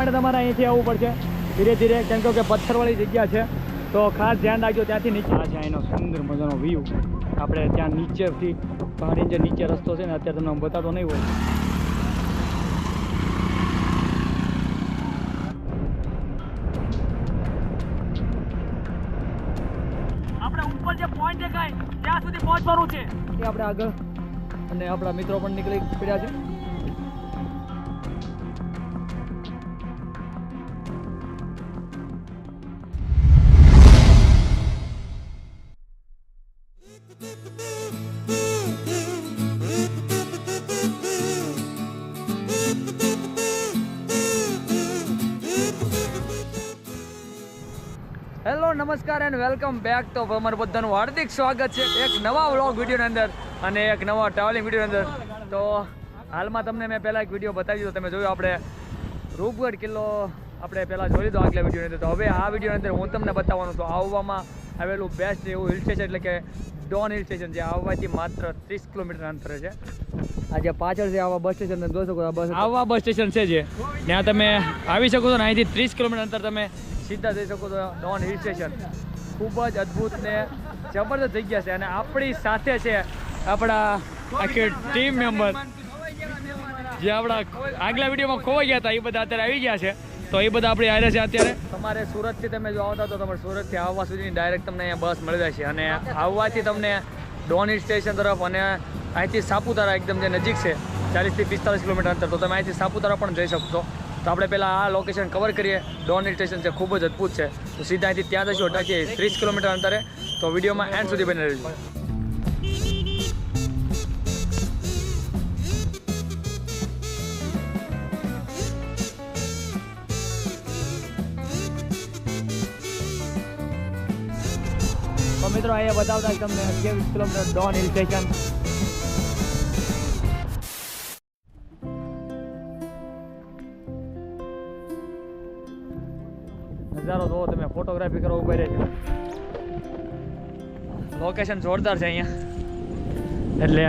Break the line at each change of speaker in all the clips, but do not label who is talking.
માટે તમારે અહીંથી આવવું પડશે. ધીરે ધીરે કેમ કે પથ્થરવાળી જગ્યા છે. તો ખાસ ધ્યાન રાખજો ત્યાંથી નીચે આ છે અહીંનો સુંદર મજાનો વ્યૂ આપણે ત્યાં નીચેથી પહાડી જે નીચે રસ્તો છે ને અત્યારે તમને બતાતો નહીં હોય. આપણે ઉપર જે પોઈન્ટ દેખાય ત્યાં સુધી પહોંચવાનું છે. એ આપણે આગળ. અને આપણા મિત્રો પણ નીકળી પડ્યા છે. નમસ્કાર એન્ડ વેલકમ બેક તો અમારું બધાનું હાર્દિક સ્વાગત છે એક નવા વ્લોગ વિડીયોની અંદર અને એક નવા ટ્રાવેલિંગ વિડીયોની અંદર. તો હાલમાં તમને મેં પહેલાં એક વીડિયો બતાવી દીધો, તમે જોયું આપણે રૂપગઢ કિલ્લો આપણે પહેલાં જોઈ લીધો આગલા વિડીયોની અંદર. તો હવે આ વિડીયોની અંદર હું તમને બતાવવાનું તો આવવામાં આવેલું બેસ્ટ એવું હિલ સ્ટેશન એટલે કે ડોન હિલ સ્ટેશન જે આવવાથી માત્ર ત્રીસ કિલોમીટર અંતરે છે. આ જે પાછળ છે આવા બસ સ્ટેશન તમે જોઈ શકો બસ આવા બસ સ્ટેશન છે જે. ત્યાં તમે આવી શકો છો ને, અહીંથી ત્રીસ કિલોમીટર અંતર તમે સીધા જઈ શકો છો ડોન હિલ સ્ટેશન. ખૂબ જ અદ્ભુત ને જબરદસ્ત જગ્યા છે અને આપણી સાથે છે આપણા આખી ટીમ મેમ્બર જે આપણા આગલા વિડીયોમાં ખોવાઈ ગયા હતા, એ બધા અત્યારે આવી ગયા છે. તો એ બધા આપણે આવ્યા છે અત્યારે. તમારે સુરતથી તમે જો આવતા તો તમારે સુરતથી આવવા સુધીની ડાયરેક્ટ તમને અહીંયા બસ મળી જશે અને આવવાથી તમને ડોન હિલ સ્ટેશન તરફ અને અહીંથી સાપુતારા એકદમ જે નજીક છે, ચાલીસથી પિસ્તાલીસ કિલોમીટર અંતર. તો તમે અહીંથી સાપુતારા પણ જઈ શકશો. તો આપણે પહેલાં આ લોકેશન કવર કરીએ. ડોન સ્ટેશન છે, ખૂબ જ અદ્ભુત છે. તો સીધા અહીંથી ત્યાં જશું અટાકીએ ત્રીસ કિલોમીટર અંતરે. તો વિડીયોમાં એન્ડ સુધી બની રહેજો. મિત્રો, અહીંયા બતાવતા તમને અગિયાર કિલોમીટર ડોન હિલ સ્ટેશન નજારો જોવો, તમે ફોટોગ્રાફી કરવા ઊભા રહે છે લોકેશન જોરદાર છે અહીંયા. એટલે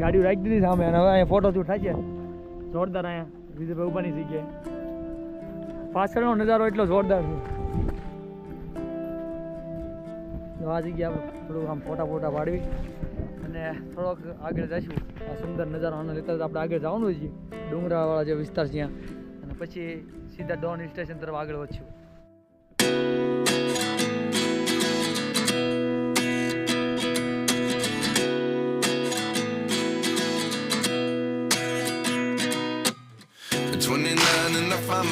ગાડીઓ રાખી દીધી સામે, અને હવે અહીંયા ફોટો શૂટ થાય છે. જોરદાર અહીંયા, વિજયભાઈ ઉભાની જગ્યાએ પાછળનો નજારો એટલો જોરદાર છે. તો આ જગ્યા આપણે થોડુંક આમ ફોટા ફોટા પાડવી. અને થોડોક આગળ જઈશું. આ સુંદર નજારો આનો લેતા આપણે આગળ જવાનું છે. ડુંગરાવાળા જે વિસ્તાર છે ત્યાં. અને પછી સીધા ડોન હિલ સ્ટેશન તરફ આગળ વધશું.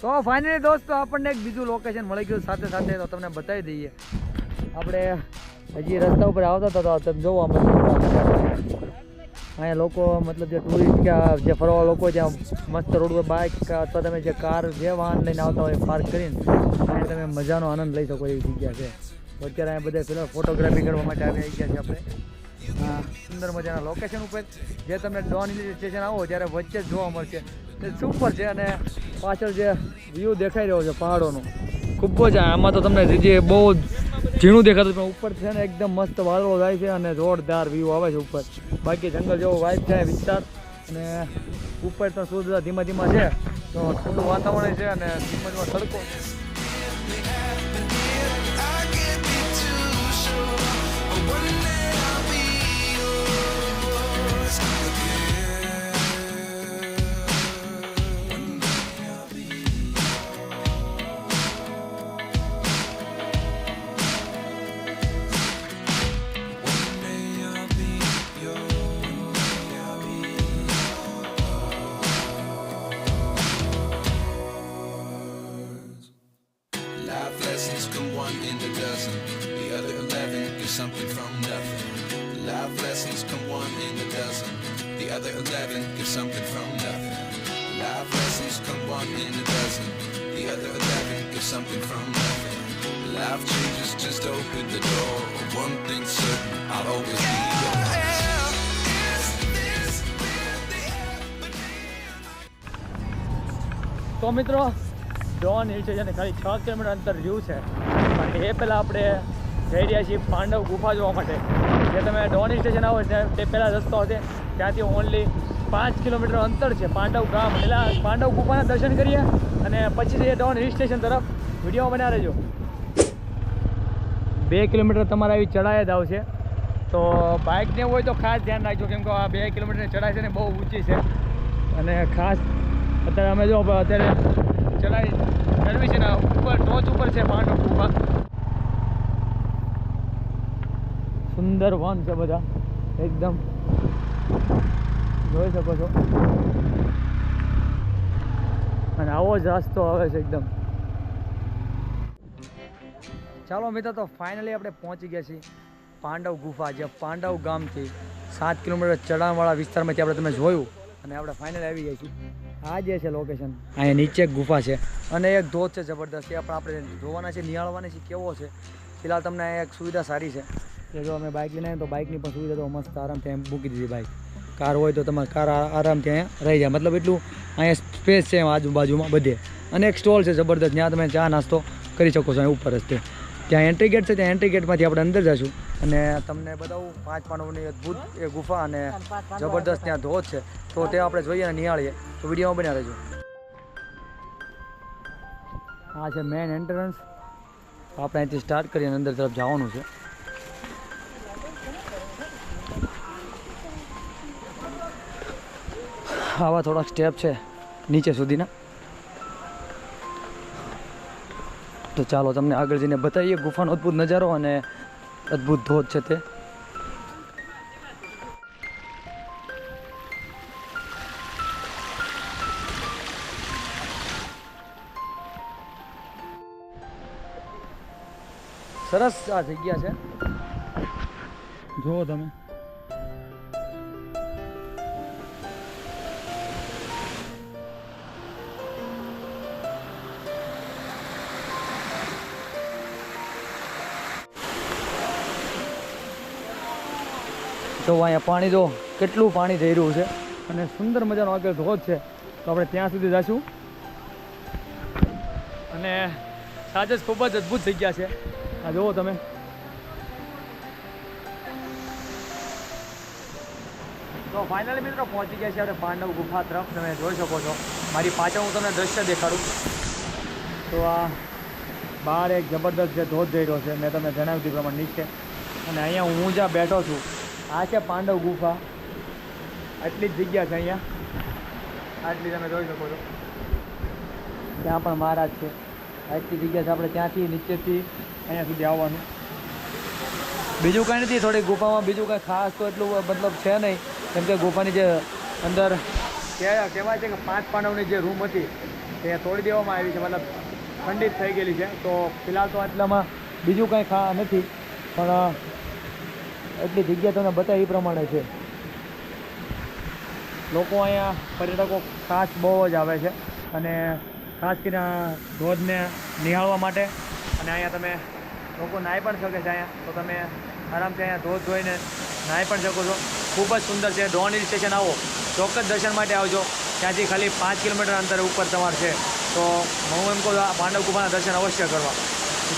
તો ફાઇનલી દોસ્તો, આપણને એક બીજું લોકેશન મળી ગયું. સાથે સાથે તો તમને બતાવી દઈએ. આપણે હજી રસ્તા ઉપર આવતા હતા તો તમે જોવો અહીંયા લોકો મતલબ જે ટુરિસ્ટ કે જે ફરવા લોકો ત્યાં મસ્ત રોડ પર બાઇક અથવા તમે જે કાર જે વાહન લઈને આવતા હોય પાર્ક કરીને અહીંયા તમે મજાનો આનંદ લઈ શકો એવી જગ્યા છે. તો અત્યારે અહીંયા બધા પેલા ફોટોગ્રાફી કરવા માટે આવી ગયા છે આપણે. સુંદર મજાના લોકેશન ઉપર. જે તમને ડોન સ્ટેશન આવો, ત્યારે વચ્ચે જ જોવા મળશે. સુપર છે અને પાછળ જે વ્યૂ દેખાઈ રહ્યો છે પહાડોનો. ખૂબ જ આમાં તો તમને જે બહુ ઝીણું દેખાતું પણ ઉપર છે ને એકદમ મસ્ત વાદળો જાય છે અને જોરદાર વ્યૂ આવે છે ઉપર. બાકી જંગલ જેવો વાઇફ છે, વિસ્તાર. અને ઉપર તો સૂર્ય ધીમા ધીમા છે, તો ઠંડુ વાતાવરણ છે અને ધીમા ધીમા તડકો
nothing. Life lessons come one in a dozen. The other eleven get something from one in a dozen. The other eleven get something from nothing. Life changes, just open the door. One thing's certain, I'll always be yours.
તો મિત્રો Don hill station ખાલી છ kilometre અંતર રહ્યું છે અને એ પહેલાં આપણે જઈ રહ્યા છીએ પાંડવ ગુફા જોવા માટે જે તમે ડોની સ્ટેશન આવો ત્યાં તે પહેલાં રસ્તો હશે. ત્યાંથી ઓનલી પાંચ કિલોમીટર અંતર છે, પાંડવ ગામ. એટલે પાંડવ ગુફાના દર્શન કરીએ અને પછી જઈએ ડોન હિલ સ્ટેશન તરફ. વીડિયો બના રહેજો બે કિલોમીટર તમારે આવી ચડાઈ જ આવશે. તો બાઇકને હોય તો ખાસ ધ્યાન રાખજો, કેમ કે આ બે કિલોમીટરની ચડાઈ છે ને બહુ ઊંચી છે. અને ખાસ અત્યારે અમે જો અત્યારે ચડાઈ કરવી છે ને ઉપર, ટોચ ઉપર છે પાંડવ ગુફા. સુંદર વન છે બધા. એકદમ. જોઈ શકો છો. અને આવો જ રસ્તો આવે છે એકદમ. ચાલો મિત્રો, તો ફાઇનલી આપણે પહોંચી ગયા છીએ પાંડવ ગુફા, જે પાંડવ ગામથી સાત કિલોમીટર ચઢાણવાળા વિસ્તારમાંથી આપણે તમે જોયું. અને આપણે ફાઇનલ આવી ગયા છીએ. આ જે છે લોકેશન અહીંયા નીચે ગુફા છે. અને એક ધોધ છે, જબરદસ્ત. એ પણ આપણે જોવાના છે નિહાળવાના છે કેવો છે. ફિલહાલ તમને એક સુવિધા સારી છે. કે જો અમે બાઇક લઈને તો બાઇકની પણ સુવિધા તો મસ્ત આરામથી એમ મૂકી દીધી બાઇક કાર હોય તો તમારે કાર આરામથી અહીંયા રહી જાય. મતલબ એટલું અહીંયા સ્પેસ છે આજુબાજુમાં બધે. અને એક સ્ટોલ છે જબરદસ્ત ત્યાં તમે ચા નાસ્તો કરી શકો છો ઉપર જ તે. ત્યાં એન્ટ્રી ગેટ છે, ત્યાં એન્ટ્રી ગેટમાંથી આપણે અંદર જઈશું. અને તમને બતાવું, પાંચ પાંડવની અદ્ભુત એ ગુફા અને જબરદસ્ત ત્યાં ધોધ છે. તો તે આપણે જોઈએ અને નિહાળીએ. તો વિડીયોમાં બન્યા રહેજો. આ છે મેન એન્ટ્રન્સ આપણે અહીંથી સ્ટાર્ટ કરીએ અને અંદર તરફ જવાનું છે. આવા થોડાક સ્ટેપ છે, નીચે સુધીના. તો ચાલો તમને આગળ જઈને બતાવીએ ગુફાનો અદ્ભુત નજારો અને અદ્ભુત ધોધ છે તે. સરસ આ જગ્યા છે. જુઓ તમે. તો અહીંયા પાણી જો કેટલું પાણી જઈ રહ્યું છે અને સુંદર મજાનો આગળ ધોધ છે. તો આપણે ત્યાં સુધી જઈશું અને સાચે જ ખૂબ જ અદ્ભુત જગ્યા છે. આ જુઓ તમે. તો ફાઇનલી મિત્રો પહોંચી ગયા છે આપણે પાંડવ ગુફા તરફ. તમે જોઈ શકો છો. મારી પાછળ હું તમને દ્રશ્ય દેખાડું. તો આ બહાર એક જબરદસ્ત જે ધોધ જઈ રહ્યો છે, મેં તમને જણાવ્યું હતું પ્રમાણે નીચે. અને અહીંયા હું જ્યાં બેઠો છું આ છે પાંડવ ગુફા. આટલી જ જગ્યા છે અહીંયા. આટલી તમે જોઈ શકો છો. ત્યાં પણ મહારાજ છે, આટલી જગ્યા છે, આપણે ત્યાંથી નીચેથી અહીંયા સુધી આવવાનું. બીજું કાંઈ નથી થોડી ગુફામાં બીજું કાંઈ ખાસ તો એટલું મતલબ છે નહીં. કેમ કે ગુફાની જે અંદર કહેવાય છે કે પાંચ પાંડવની જે રૂમ હતી, તે તોડી દેવામાં આવી છે, મતલબ ખંડિત થઈ ગયેલી છે. તો ફિલહાલ તો આટલામાં બીજું કાંઈ ખા, નથી. પણ એટલી જગ્યા તમને બતાવી પ્રમાણે છે. લોકો અહીંયા પર્યટકો ખાસ બહુ જ આવે છે અને ખાસ કરીને ધોધને નિહાળવા માટે અને અહીંયા તમે લોકો નાહી પણ શકે છે અહીંયા. તો તમે આરામથી અહીંયા ધોધ ધોઈને નાહી પણ શકો છો. ખૂબ જ સુંદર છે. ડોન હિલ સ્ટેશન આવો. ચોક્કસ દર્શન માટે આવજો. ત્યાંથી ખાલી પાંચ કિલોમીટર અંતર ઉપર તમારે છે. તો હું એમ કહું પાંડવ ગુફાના દર્શન અવશ્ય કરવા.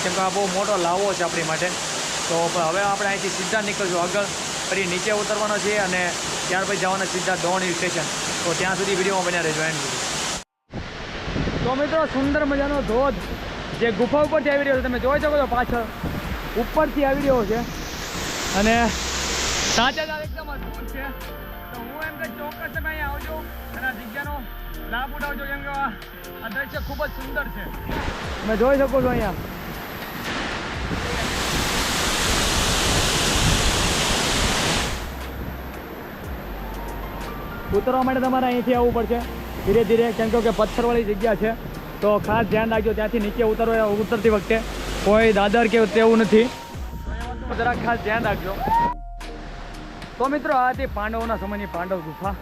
કેમ કે આ બહુ મોટો લાવો છે આપણી માટે. તો હવે આપણે અહીંથી સીધા નીકળશું. આગળ ફરી નીચે ઉતરવાનો છે અને ત્યાર પછી જવાના સીધા હિલ સ્ટેશન. તો ત્યાં સુધી વિડીયોમાં બન્યા રહેજો. એન્ડ તો મિત્રો, સુંદર મજાનો ધોધ જે ગુફા ઉપરથી આવી રહ્યો છે. તમે જોઈ શકો છો પાછળ. ઉપરથી આવી રહ્યો છે. અને સાચે જ એકદમ અદભુત છે. તો હું એમ કે ચોક્કસ તમે અહીંયા આવજો અને આ જગ્યાનો લાભ ઉઠાવજો. કેમ કે આ દ્રશ્ય ખૂબ જ સુંદર છે. તમે જોઈ શકો છો અહીંયા. ઉતરવા માટે તમારે અહીંથી આવવું પડશે. ધીરે ધીરે, કેમ કે પથ્થરવાળી જગ્યા છે. તો ખાસ ધ્યાન રાખજો, ત્યાંથી નીચે ઉતરવા ઉતરતી વખતે કોઈ દાદર કે તેવું નથી. જરાક ખાસ ધ્યાન રાખજો. તો મિત્રો, આ હતી પાંડવોના સમયની પાંડવ ગુફા.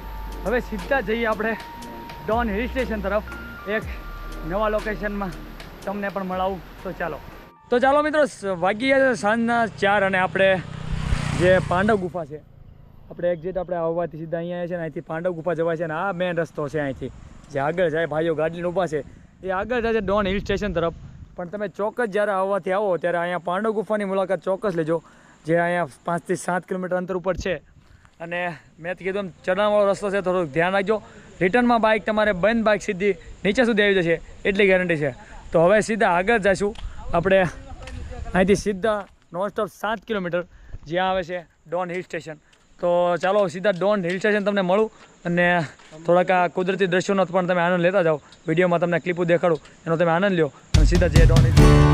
હવે સીધા જઈએ આપણે ડોન હિલ સ્ટેશન તરફ. એક નવા લોકેશનમાં તમને પણ મળાવું. તો ચાલો. તો ચાલો મિત્રો, સ- વાગી સાંજના ચાર અને આપણે જે પાંડવ ગુફા છે આપણે એક્ઝેટ આપણે આવવાથી સીધા અહીંયા છે ને અહીંથી પાંડવ ગુફા જવાય છે ને આ મેન રસ્તો છે અહીંથી. જે આગળ જાય, ભાઈઓ ગાડી ઊભા છે. એ આગળ જાય છે ડોન હિલ સ્ટેશન તરફ. પણ તમે ચોક્કસ જ્યારે આવવાથી આવો ત્યારે અહીંયા પાંડવ ગુફાની મુલાકાત ચોક્કસ લેજો, જે અહીંયા પાંચથી સાત કિલોમીટર અંતર ઉપર છે. અને મેં કીધું ચઢાણવાળો રસ્તો છે, થોડુંક ધ્યાન રાખજો. રિટર્નમાં બાઇક તમારે બંધ બાઇક સીધી નીચે સુધી આવી જશે, એટલી ગેરંટી છે. તો હવે સીધા આગળ જઈશું આપણે અહીંથી સીધા નોનસ્ટોપ સાત કિલોમીટર જ્યાં આવે છે ડોન હિલ સ્ટેશન તો ચાલો સીધા ડોન હિલ સ્ટેશન તમને મળું. અને થોડાક આ કુદરતી દ્રશ્યોનો પણ તમે આનંદ લેતા જાઓ. વિડીયોમાં તમને ક્લિપો દેખાડું, એનો તમે આનંદ લ્યો અને સીધા જે ડોન હિલ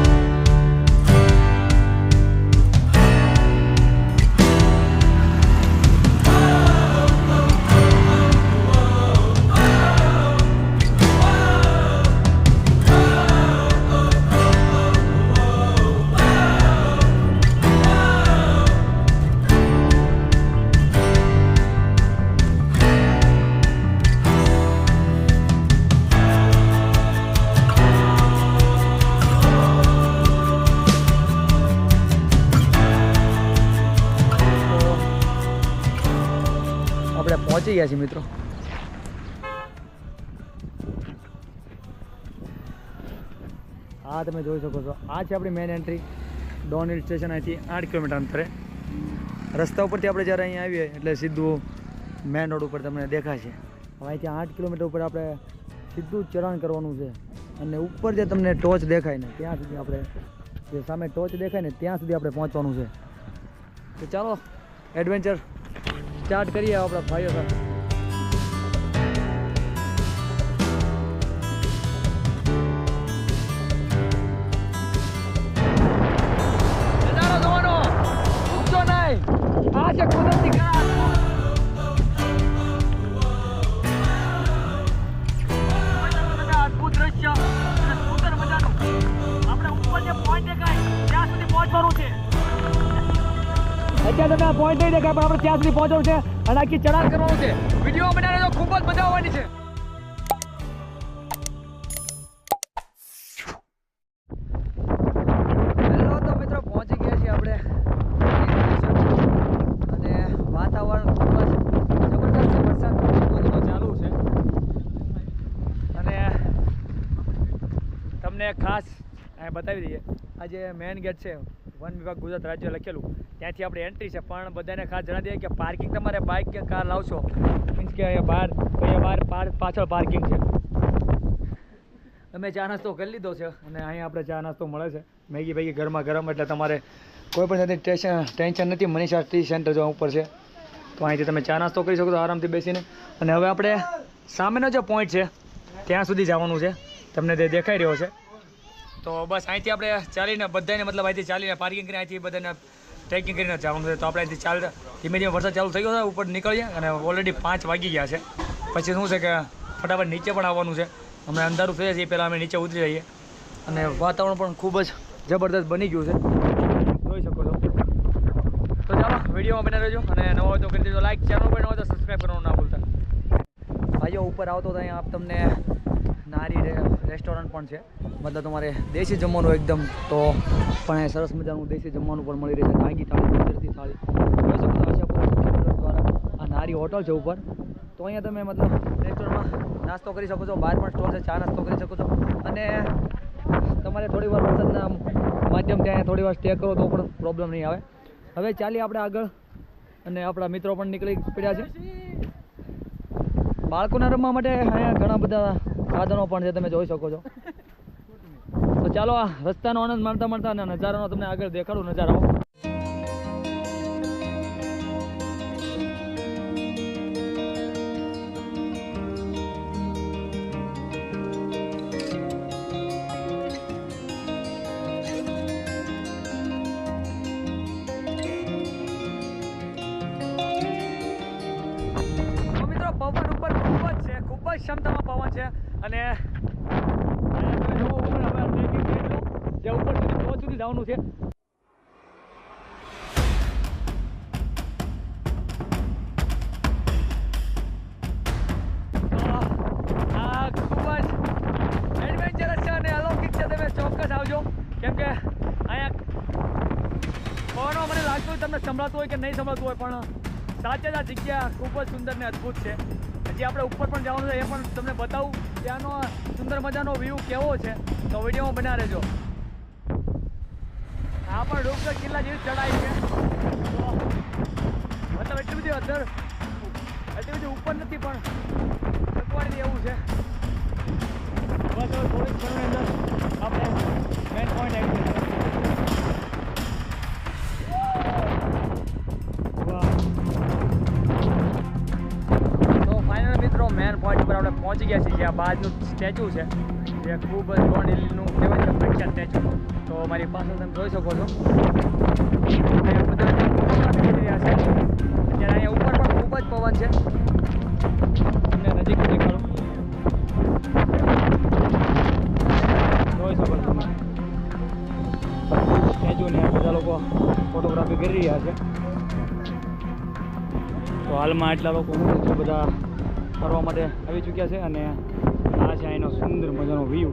ગયા છીએ મિત્રો આ તમે જોઈ શકો છો. આ છે આપણી main entry Don hill station અહીંથી આઠ કિલોમીટર અંતરે. રસ્તા ઉપરથી આપણે જ્યારે અહીંયા આવીએ, એટલે સીધું મેન રોડ ઉપર તમને દેખાશે. હવે અહીંથી આઠ કિલોમીટર ઉપર આપણે સીધું ચરણ કરવાનું છે. અને ઉપર જે તમને ટોચ દેખાય ને, ત્યાં સુધી આપણે જે સામે ટોચ દેખાય ને, ત્યાં સુધી આપણે પહોંચવાનું છે. તો ચાલો એડવેન્ચર સ્ટાર્ટ કરીએ આપણા ભાઈઓ સાથે. સુધી પહોંચવાનું ligar. અત્યારે તમે આ પોઈન્ટ નહીં દેખાય પણ આપણે ત્યાં સુધી પહોંચવાનું છે અને આખી ચઢાણ કરવાનું છે. વીડિયો બનાવે તો ખૂબ જ મજા આવવાની છે. તમને ખાસ બતાવી દઈએ. આ જે મેઇન ગેટ છે, વન વિભાગ ગુજરાત રાજ્ય લખેલું. ત્યાંથી આપણે એન્ટ્રી છે, પણ બધાને ખાસ જણાવી દઈએ કે પાર્કિંગ તમારે બાઇક કે કાર લાવશો મીન્સ કે અહીંયા બહાર અહીંયા બહાર પાર- પાછળ પાર્કિંગ છે. અમે ચા નાસ્તો કરી લીધો છે અને અહીંયા આપણે ચા નાસ્તો મળે છે. મેગી બેગી ઘરમાં ગરમ, એટલે તમારે કોઈ પણ જાતની ટેન્શન નથી. મનીષા ટી સેન્ટર જો ઉપર છે. તો અહીંથી તમે ચા નાસ્તો કરી શકો છો આરામથી બેસીને. અને હવે આપણે સામેનો જે પોઈન્ટ છે, ત્યાં સુધી જવાનું છે. તમને તે દેખાઈ રહ્યો છે. તો બસ અહીંથી આપણે ચાલીને બધાને મતલબ અહીંથી ચાલીને પાર્કિંગ કરીને અહીંથી બધાને ટ્રેકિંગ કરીને જવાનું છે. તો આપણે અહીંથી ચાલ ધીમે ધીમે વરસાદ ચાલુ થઈ ગયો છે. ઉપર નીકળીએ અને ઓલરેડી પાંચ વાગી ગયા છે. પછી શું છે કે ફટાફટ નીચે પણ આવવાનું છે. અમે અંધારું થઈ જઈએ પહેલાં અમે નીચે ઉતરી જઈએ. અને વાતાવરણ પણ ખૂબ જ જબરદસ્ત બની ગયું છે. જોઈ શકો છો. તો ચાલો, વિડીયોમાં બને રહેજો અને નવો હોય તો કરી દેજો. લાઈક ચેનલ પર ન તો સબસ્ક્રાઈબ કરવાનું ના ભૂલતા. ભાઈઓ, ઉપર આવતો તો અહીંયા આપ તમને નારી રેસ્ટોરન્ટ પણ છે. મતલબ તમારે દેશી જમવાનું એકદમ તો પણ અહીંયા સરસ મજાનું દેશી જમવાનું પણ મળી રહે છે. ડાંગી થાળી ગુજરાતી થાળી. દ્વારા આ નારી હોટલ છે ઉપર. તો અહીંયા તમે મતલબ રેસ્ટોરન્ટમાં નાસ્તો કરી શકો છો, બહાર પણ સ્ટોલ છે, ચા નાસ્તો કરી શકો છો. અને તમારે થોડી વાર વરસાદના માધ્યમથી અહીંયા થોડી વાર સ્ટે કરો તો પણ પ્રોબ્લેમ નહીં આવે. હવે ચાલીએ આપણે આગળ. અને આપણા મિત્રો પણ નીકળી પડ્યા છે. બાળકોના રમવા માટે અહીંયા ઘણા બધા સાધનો પણ છે, તમે જોઈ શકો છો. તો ચાલો આ રસ્તાનો આનંદ માણતા માણતા અને નજારાનો તમને આગળ દેખાડું નજારો મને લાગતું હોય તમને સંભળાતું હોય કે નહીં સંભળાતું હોય, પણ સાચે જગ્યા ખૂબ જ સુંદર ને અદ્ભુત છે. હજી આપણે ઉપર પણ જવાનું છે, એ પણ તમને બતાવું. ત્યાંનો સુંદર મજાનો વ્યૂ કેવો છે, તો વિડીયોમાં બના રહેજો પણ ડુંગર કિલ્લા જેવી ચડાઈ છે. મતલબ એટલી બધી અંદર એટલી બધી ઉપર નથી પણ ચકવાડી એવું છે. બસ હવે થોડીક ક્ષણોની અંદર આપણે મેન પોઈન્ટ આવી જશે ફાઇનલ મિત્રો મેન પોઈન્ટ ઉપર આપણે પહોંચી ગયા છીએ. જ્યાં બાજનું સ્ટેચ્યુ છે. જે ખૂબ જ ગોંડલીનું કહેવાય છે પ્રખ્યાત સ્ટેચ્યુ તો મારી પાસે તમે જોઈ શકો છો. રહ્યા છે. અત્યારે અહીંયા ઉપર ખૂબ જ પવન છે. તમને નજીક જોઈ શકો તમે. સ્ટેચ્યુની બધા લોકો ફોટોગ્રાફી કરી રહ્યા છે. તો હાલમાં એટલા લોકો બધા ફરવા માટે આવી ચૂક્યા છે અને આ છે અહીંનો સુંદર મજાનો વ્યૂ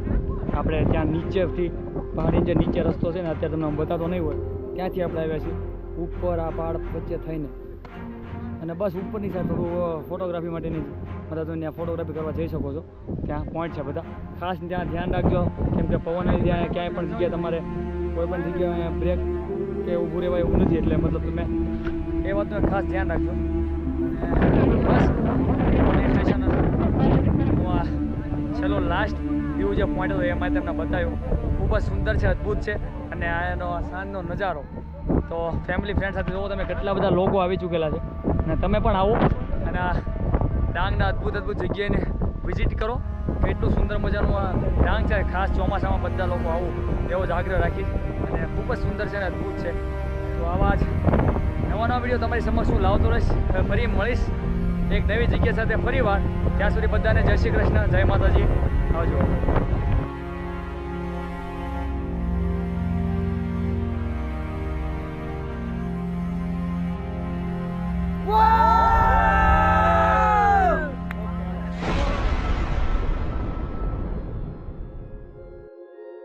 આપણે ત્યાં નીચેથી પહાડી જે નીચે રસ્તો છે ને, અત્યારે તમને બતાતો નહીં હોય. ત્યાંથી આપણે આવ્યા છીએ? ઉપર આ પહાડ વચ્ચે થઈને. અને બસ ઉપરની સાઈડ થોડું ફોટોગ્રાફી માટેની મતલબ તમે ત્યાં ફોટોગ્રાફી કરવા જઈ શકો છો. ત્યાં પોઈન્ટ છે બધા. ખાસ ત્યાં ધ્યાન રાખજો. કેમ કે પવન ત્યાં ક્યાંય પણ જગ્યાએ તમારે કોઈ પણ જગ્યાએ બ્રેક કે ઊભું રહેવાય એવું નથી. એટલે મતલબ તમે એ વાત તમે ખાસ ધ્યાન રાખજો. બસ છેલ્લો લાસ્ટ વ્યૂ જે પોઈન્ટ હતો એમાં તમને બતાવ્યું. ખૂબ જ સુંદર છે, અદ્ભુત છે અને આ એનો સાંજનો નજારો. તો ફેમિલી ફ્રેન્ડ સાથે જુઓ તમે કેટલા બધા લોકો આવી ચૂકેલા છે. અને તમે પણ આવો અને આ ડાંગના અદ્ભુત અદ્ભુત જગ્યાને વિઝિટ કરો. કેટલું સુંદર મજાનું આ ડાંગ છે, ખાસ ચોમાસામાં બધા લોકો આવું, એવો જ આગ્રહ રાખીશ અને ખૂબ જ સુંદર છે અને અદ્ભુત છે. તો આવા જ નવા નવા વીડિયો તમારી સમક્ષ હું લાવતો રહીશ. ફરી મળીશ એક નવી જગ્યા સાથે ફરી વાર ત્યાં સુધી બધાને જય શ્રી કૃષ્ણ, જય માતાજી. આવજો.